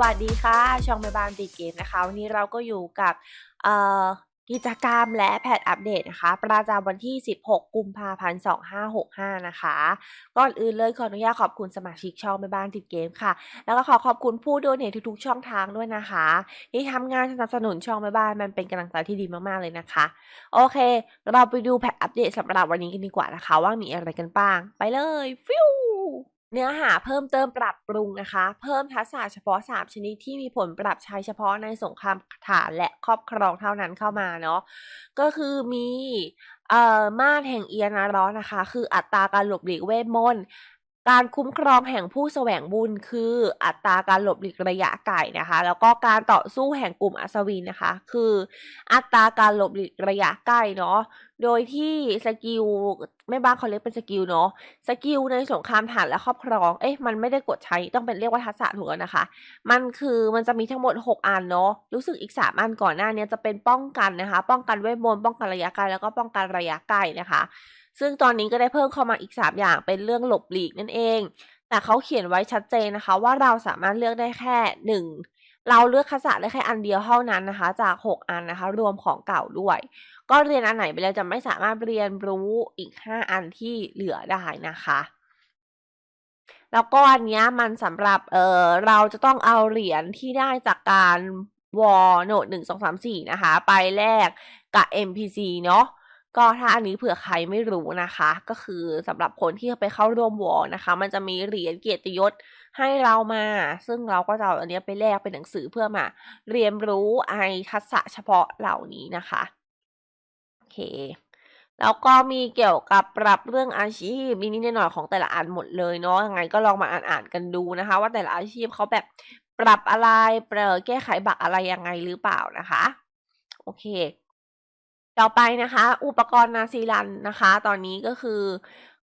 วัสดีค่ะช่องแม่บ้านติดเกมนะคะวันนี้เราก็อยู่กับกิจกรรมและแพทอัปเดตนะคะ ประจำวันที่ 16 กุมภาพันธ์ 2565 นะคะ ก่อนอื่นเลยขออนุญาตขอบคุณสมาชิกช่องแม่บ้านติดเกมค่ะ แล้วก็ขอขอบคุณผู้โดเนททุกๆ ช่องทางด้วยนะคะ ที่ทำงานสนับสนุนช่องแม่บ้านมันเป็นกำลังใจที่ดีมากๆเลยนะคะ โอเค เราไปดูแพทอัปเดตสำหรับวันนี้กันดีกว่านะคะ ว่ามีอะไรกันบ้าง ไปเลยฟิว เนื้อหาเพิ่มเติมปรับปรุงนะคะ เพิ่มทักษะเฉพาะ 3 ชนิดที่มีผลปรับใช้เฉพาะในสงครามฐานและครอบครองเท่านั้นเข้ามาเนาะก็คือมีเอ่อมาดแห่งเอียนาร้อนนะคะ คืออัตราการหลบหลีกเวทมนต์ การคุ้มครองแห่งผู้แสวงบุญคือ อัตราการหลบหลีกระยะไกลนะคะ แล้วก็การต่อสู้แห่งกลุ่มอัศวินนะคะ คือ อัตราการหลบหลีกระยะใกล้เนาะโดยที่สกิลไม่บ้างเขาเรียกเป็นสกิลเนาะสกิลในสงครามฐานและครอบครอง เอ๊ะมันไม่ได้กดใช้ต้องเป็นเรียกว่าทักษะถูกแล้วนะคะ มันคือมันจะมีทั้งหมด 6 อันเนาะรู้สึกอีก 3 อันก่อนหน้านี้จะเป็นป้องกันนะคะ ป้องกันเวทมนต์ป้องกันระยะไกลแล้วก็ป้องกันระยะไกลนะคะ ซึ่งตอนนี้ก็ได้เพิ่มเข้ามาอีก 3 อย่างเป็นเรื่องหลบหลีกนั่นเอง แต่เขาเขียนไว้ชัดเจนนะคะ ว่าเราสามารถเลือกได้แค่ 1 เราเลือกทักษะได้แค่อันเดียวเท่านั้นนะคะ จาก 6 อันนะคะ รวมของเก่าด้วย ก็เรียนอันไหนไปแล้วจะไม่สามารถเรียนรู้อีก 5 อันที่เหลือได้นะคะแล้วก็อันนี้มันสำหรับ เออเราจะต้องเอาเหรียญที่ได้จากการวอลโนดหนึ่งสองสามสี่นะคะ ไปแลกกับ NPC เนาะ ก็ถ้าอันนี้เผื่อใครไม่รู้นะคะ ก็คือสำหรับคนที่ไปเข้าร่วมวอลนะคะ มันจะมีเหรียญเกียรติยศให้เรามา ซึ่งเราก็จะเอาอันนี้ไปแลกเป็นหนังสือเพื่อมา เรียนรู้ไอทักษะเฉพาะเหล่านี้นะคะโอเคแล้วก็มีเกี่ยวกับปรับเรื่องอาชีพนิดหน่อยของแต่ละอันหมดเลยเนาะยังไงก็ลองมาอ่านๆกันดูนะคะ ว่าแต่ละอาชีพเขาแบบปรับอะไรเปรแก้ไขบักอะไรยังไงหรือเปล่านะคะ โอเค ต่อไปนะคะ อุปกรณ์นาซีรันนะคะ ตอนนี้ก็คือ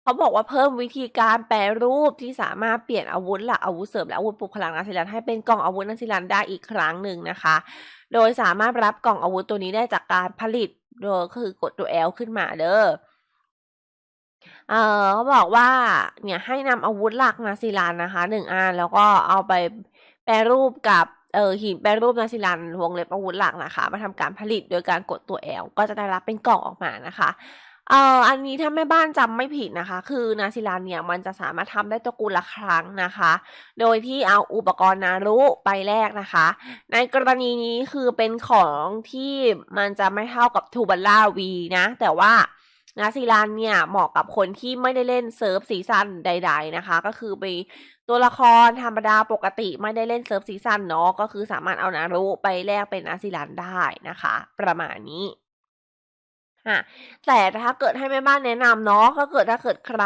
เขาบอกว่าเพิ่มวิธีการแปรรูปที่สามารถเปลี่ยนอาวุธหลักอาวุธเสริมและอาวุธปลุกพลังนาซีรันให้เป็นกล่องอาวุธนาซีรันได้อีกครั้งหนึ่งนะคะ โดยสามารถรับกล่องอาวุธตัวนี้ได้จากการผลิตโดยคือกดตัว L ขึ้นมาเด้อเออเขาบอกว่าเนี่ยให้นำอาวุธหลักนาซีรันนะคะหนึ่งอันแล้วก็เอาไปแปรรูปกับ เออหินแปรรูปนาซีรันวงเล็บอาวุธหลักนะคะ มาทำการผลิตโดยการกดตัว L ก็จะได้รับเป็นกล่องออกมานะคะเอ่ออันนี้ถ้าแม่บ้านจำไม่ผิดนะคะ คือนาซิลันเนี่ยมันจะสามารถทำได้ตระกูลละครั้งนะคะ โดยที่เอาอุปกรณ์นารุไปแลกนะคะ ในกรณีนี้คือเป็นของที่มันจะไม่เท่ากับทูบัลล่าวีนะ แต่ว่านาซิลันเนี่ยเหมาะกับคนที่ไม่ได้เล่นเซิร์ฟซีซั่นใด ๆนะคะ ก็คือไป ตัวละครธรรมดาปกติไม่ได้เล่นเซิร์ฟซีซั่นเนาะก็คือสามารถเอานารุไปแลกเป็นนาซิลันได้นะคะ ประมาณนี้อะแต่ถ้าเกิดให้แม่บ้านแนะนำเนาะก็เกิดถ้าเกิดใคร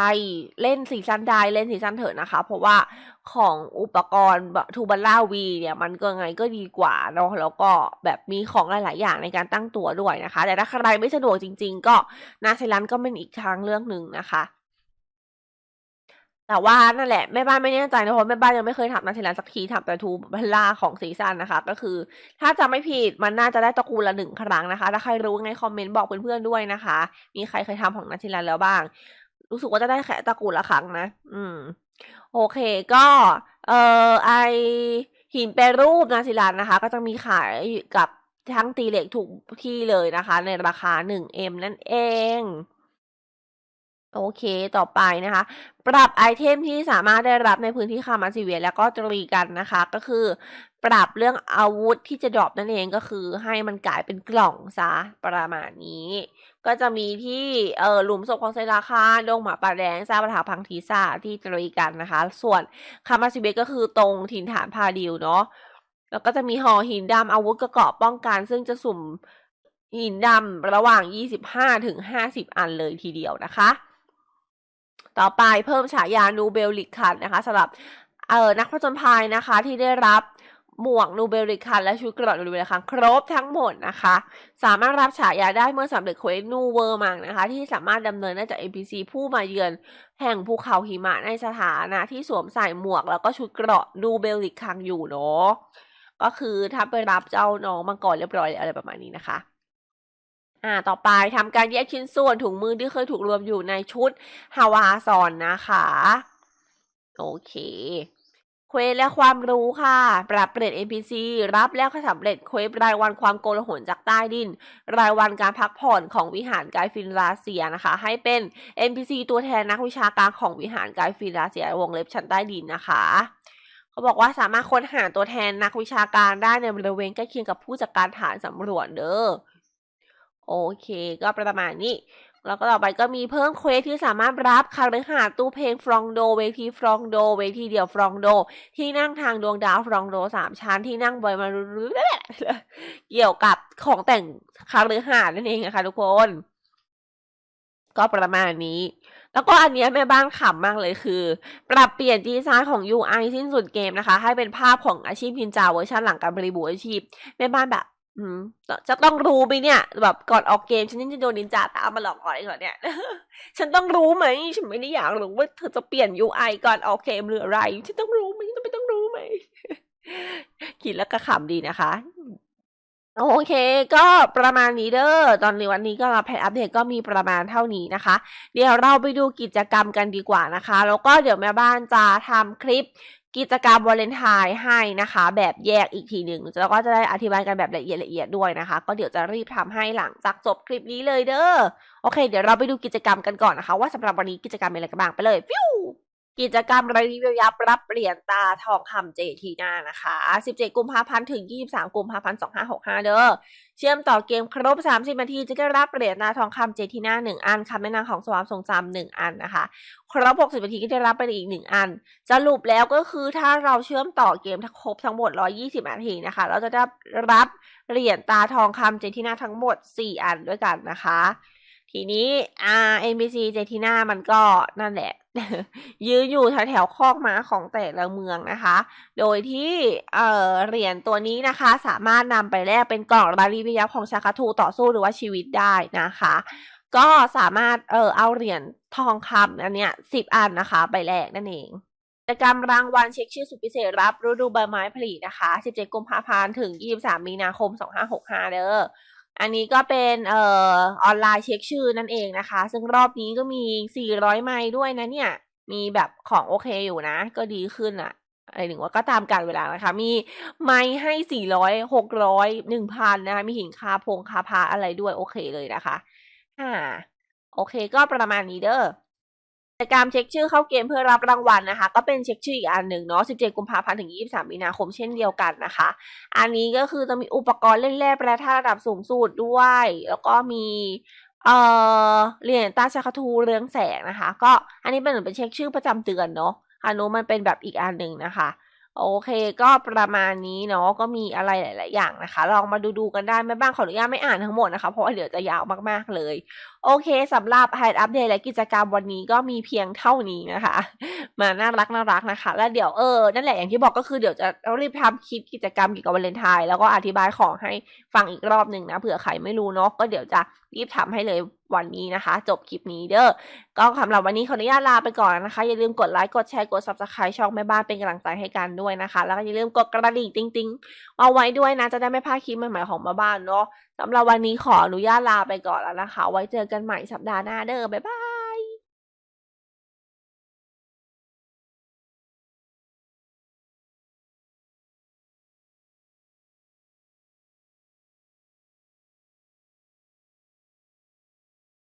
เล่นซีซันใดเล่นซีซันเถอะนะคะ เพราะว่าของอุปกรณ์ทูบัลล่าวีเนี่ยมันก็ไงก็ดีกว่าเนาะแล้วก็แบบมีของหลาย ๆ อย่างในการตั้งตัวด้วยนะคะ แต่ถ้าใครไม่สะดวกจริง ๆ ก็นาเซรันก็เป็นอีกทางเลือกหนึ่งนะคะ แต่ว่านั่นแหละแม่บ้านไม่แน่ใจนะเพราะแม่บ้านยังไม่เคยทำนาเซรันสักทีทำแต่ทูบัลล่าของซีซันนะคะ ก็คือ ถ้าจะไม่ผิดมันน่าจะได้ตระกูลละหนึ่งครั้งนะคะ ถ้าใครรู้ไงคอมเมนต์บอกเพื่อนๆด้วยนะคะ มีใครเคยทำของนาซิลันแล้วบ้าง รู้สึกว่าจะได้แค่ตระกูลละครั้งนะ อืม โอเคก็เอ่อไอหินแปรรูปนาซิลันนะคะ ก็จะมีขายกับทั้งตีเหล็กถูกที่เลยนะคะ ในราคา 1M นั่นเอง โอเค ต่อไปนะคะ ปรับไอเทมที่สามารถได้รับในพื้นที่คามาซิเวียแล้วก็ตรีกันนะคะ ก็คือ ปรับเรื่องอาวุธที่จะดรอปนั่นเองก็คือให้มันกลายเป็นกล่องซะประมาณนี้ ก็จะมีที่เออหลุมศพของไซราคาดงหมาป่าแดงซาปะถาพังทีซาที่ตรีกันนะคะ ส่วนคามาซิเวียก็คือตรงถิ่นฐานพาดิวเนาะแล้วก็จะมีหอหินดำอาวุธกระเกราะป้องกัน ซึ่งจะสุ่มหินดำระหว่าง 25ถึง50 อันเลยทีเดียวนะคะ ต่อไปเพิ่มฉายานูเบลลิกคันนะคะสำหรับเอ่อนักผจญภัยนะคะที่ได้รับหมวกนูเบลิกคันและชุดเกราะนูเบลิกคันครบทั้งหมดนะคะ สามารถรับฉายาได้เมื่อสำเร็จเควสนูเวอร์มังนะคะ ที่สามารถดำเนินได้จาก NPC ผู้มาเยือนแห่งภูเขาหิมะในสถานะที่สวมใส่หมวกแล้วก็ชุดเกราะนูเบลิกคังอยู่เนาะก็คือถ้าไปรับเจ้าน้องมังกรเรียบร้อยอะไรประมาณนี้นะคะ อ่า ต่อไปทำการแยกชิ้นส่วนถุงมือที่เคยถูกรวมอยู่ในชุดฮาวาซอนนะคะ โอเคเควสและความรู้ค่ะ ปรับเปลี่ยน NPC รับแล้วก็สำเร็จเควสรายวันความโกลาหลจากใต้ดิน รายวันการพักผ่อนของวิหารกด์ฟินลาเซียนะคะ ให้เป็น NPC ตัวแทนนักวิชาการของวิหารกด์ฟินลาเซียวงเล็บชั้นใต้ดินนะคะเขาบอกว่าสามารถค้นหาตัวแทนนักวิชาการได้ในบริเวณใกล้เคียงกับผู้จัดการฐานสำรวจเด้อ โอเค ก็ประมาณนี้ แล้วก็ต่อไปก็มีเพิ่มเควสที่สามารถรับคาฤหาตู้เพลงฟรองโด เวทีฟรองโด เวทีเดี่ยวฟรองโด ที่นั่งทางดวงดาวฟรองโดสามชั้นที่นั่งบอยมารื้อเกี่ยวกับของแต่งคาฤหานั่นเองนะคะทุกคน ก็ประมาณนี้แล้วก็อันนี้แม่บ้านขำมากเลยคือ ปรับเปลี่ยนดีไซน์ของ UI สิ้นสุดเกมนะคะ ให้เป็นภาพของอาชีพพินจาเวอร์ชันหลังการบริบูรอาชีพ แม่บ้านแบบ อืมจะต้องรู้ไหมเนี่ย แบบก่อนออกเกม ฉันยังจะโดนนินจาตามมาหลอกก่อนอีกเหรอเนี่ย ฉันต้องรู้ไหม ฉันไม่ได้อยากรู้ว่าเธอจะเปลี่ยน UI ก่อนออกเกมหรืออะไร ฉันต้องรู้ไหมต้องไม่ต้องรู้ไหมคิดแล้วก็ขำดีนะคะ โอเค ก็ประมาณนี้เด้อ ตอนนี้วันนี้ก็รับแพทอัปเดตก็มีประมาณเท่านี้นะคะ เดี๋ยวเราไปดูกิจกรรมกันดีกว่านะคะ แล้วก็เดี๋ยวแม่บ้านจะทำคลิป กิจกรรมวาเลนไทน์ให้นะคะ แบบแยกอีกทีหนึ่งแล้วก็จะได้อธิบายกันแบบละเอียดละเอียดด้วยนะคะ ก็เดี๋ยวจะรีบทำให้หลังจากจบคลิปนี้เลยเด้อโอเค เดี๋ยวเราไปดูกิจกรรมกันก่อนนะคะ ว่าสำหรับวันนี้กิจกรรมมีอะไรกันบ้างไปเลยฟิว กิจกรรมรายรีวิวยับรับเหรียญตาทองคำเจทีนานะคะ 17 กุมภาพันธ์ถึง 23 กุมภาพันธ์ 2565 เด้อ เชื่อมต่อเกมครบ 30 นาทีจะได้รับเหรียญตาทองคำเจทีนา1 อันค่ะแม่นางของสวามทรงจำ1อันนะคะ ครบ 60 นาทีก็ได้รับไปอีก 1 อัน สรุปแล้วก็คือถ้าเราเชื่อมต่อเกมทั้งครบทั้งหมด 120 นาทีนะคะ เราจะได้รับเหรียญตาทองคำเจทีนาทั้งหมด 4 อันด้วยกันนะคะ ทีนี้อ่า NPC เจทีน่ามันก็นั่นแหละ ยืนอยู่แถวแถวๆคอกม้าของแต่ละเมืองนะคะ โดยที่เอ่อเหรียญตัวนี้นะคะ สามารถนำไปแลกเป็นกล่องรารีวิยับของชาคาทูต่อสู้หรือว่าชีวิตได้นะคะ ก็สามารถเออเอาเหรียญทองคำอันเนี้ยสิบอันนะคะ ไปแลกนั่นเองกิจกรรมรางวัลเช็คชื่อสุดพิเศษรับฤดูใบไม้ผลินะคะ 17 กุมภาพันธ์ ถึง 23 มีนาคม 2565 เด้อ อันนี้ก็เป็นเอ่อออนไลน์เช็คชื่อนั่นเองนะคะ ซึ่งรอบนี้ก็มี 400 ไมล์ด้วยนะเนี่ย มีแบบของโอเคอยู่นะ ก็ดีขึ้นอะอะไรหนึ่งว่าก็ตามการเวลานะคะ มีไม้ให้ 400 600 1,000 นะคะ มีหินคาพงคาพาอะไรด้วยโอเคเลยนะคะอ่าโอเคก็ประมาณนี้เด้อ จกรรมเช็คชื่อเข้าเกมเพื่อรับรางวัลนะคะ ก็เป็นเช็คชื่ออีกอันหนึ่งเนาะ 17 กุมภาพันธ์ถึง 23 มีนาคมเช่นเดียวกันนะคะ อันนี้ก็คือจะมีอุปกรณ์เล่นแร่แปรธาตุระดับสูงสุดด้วย แล้วก็มีเอ่อเหรียญตาชาคาทูเรืองแสงนะคะ ก็อันนี้เป็นเหมือนเป็นเช็คชื่อประจำเดือนเนาะอันนู้นมันเป็นแบบอีกอันหนึ่งนะคะ โอเคก็ประมาณนี้เนาะก็มีอะไรหลาย ๆ อย่างนะคะ ลองมาดูดูๆกันได้ไม่บ้างขออนุญาตไม่อ่านทั้งหมดนะคะ เพราะว่าเดี๋ยวจะยาวมาก ๆ เลย โอเคสำหรับไฮอัปเดตและกิจกรรมวันนี้ก็มีเพียงเท่านี้นะคะ มาน่ารักน่ารักนะคะ แล้วเดี๋ยวเออนั่นแหละอย่างที่บอกก็คือเดี๋ยวจะรีบทำคลิปกิจกรรมเกี่ยวกับวาเลนไทน์แล้วก็อธิบายของให้ฟังอีกรอบหนึ่งนะเผื่อใครไม่รู้เนาะก็เดี๋ยวจะรีบทำให้เลย วันนี้นะคะ จบคลิปนี้เด้อก็สำหรับวันนี้ขออนุญาตลาไปก่อนนะคะ อย่าลืมกดไลค์กดแชร์กด subscribe ช่องแม่บ้านเป็นกำลังใจให้กันด้วยนะคะ แล้วก็อย่าลืมกดกระดิ่งติ๊งติ๊งๆเอาไว้ด้วยนะจะได้ไม่พลาดคลิปใหม่ๆของแม่บ้านเนาะสำหรับวันนี้ขออนุญาตลาไปก่อนแล้วนะคะ ไว้เจอกันใหม่สัปดาห์หน้าเด้อบ๊ายบาย